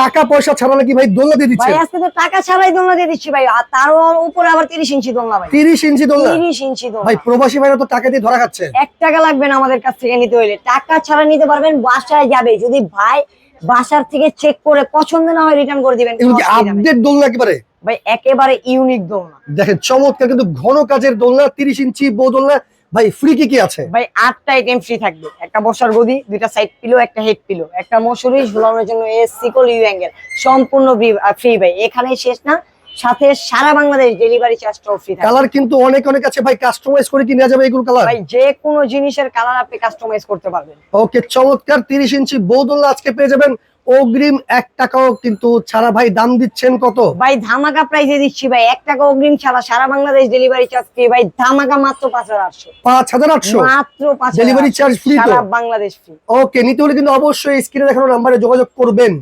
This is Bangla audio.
টাকা পয়সা ছাড়া নাকি ভাই দোলনা দিয়ে ভাই দিচ্ছে আজকে তো টাকা ছাড়াই দোলনা দিয়ে দিচ্ছি ভাই। আর তার উপরে আবার তিরিশ ইঞ্চি দোলনা ভাই। তিরিশ ইঞ্চি দোলনা? তিরিশ ইঞ্চি দোলনা। ভাই প্রবাসী ভাইরা তো টাকা দিয়ে ধরা খাচ্ছে। এক টাকা লাগবে না আমাদের কাছ থেকে নিতে হইলে। টাকা ছাড়া নিতে পারবেন বাসায় যাবে। যদি ভাই বাসার থেকে চেক করে পছন্দ না হয় রিটার্ন করে দিবেন। আপডেট দোলনা একেবারে? ভাই একেবারে ইউনিক দোলনা। দেখেন চমৎকার কিন্তু ঘন কাজের দোলনা তিরিশ ইঞ্চি বউ দোলনা ভাই ফ্রি কি কি আছে? ভাই, আটটা আইটেম ফ্রি থাকবে। একটা বসার গদি, দুইটা সাইড পিলো একটা হেড পিলো একটা মশুরি ঝুলানোর জন্য এস সিকল ইউ অ্যাঙ্গেল সম্পূর্ণ ফ্রি ভাই। এখানেই শেষ না। সাথে সারা বাংলাদেশ ডেলিভারি চার্জটাও ফ্রি থাকবে। কালার কিন্তু অনেক অনেক আছে। ভাই কাস্টমাইজ করে কি নেওয়া যাবে এগুলো কালার ভাই যে কোনো জিনিসের কালার আপনি কাস্টমাইজ করতে পারবেন। ওকে চমৎকার। তিরিশ ইঞ্চি বউ দোলনা আজকে পেয়ে যাবেন। অগ্রিম এক টাকাও কিন্তু ছাড়া ভাই দাম দিচ্ছেন কত? ভাই ধামাকা প্রাইজে দিচ্ছি ভাই। এক টাকা অগ্রিম ছাড়া সারা বাংলাদেশ ডেলিভারি চার্জ ফ্রি ভাই ধামাকা মাত্র পাঁচ হাজার আটশো। পাঁচ হাজার আটশো? মাত্র পাঁচ ডেলিভারি চার্জ ফ্রি? সারা বাংলাদেশ ফ্রি ওকে নিতে হলে কিন্তু অবশ্যই স্ক্রিনে দেখানো নাম্বারে যোগাযোগ করবেন।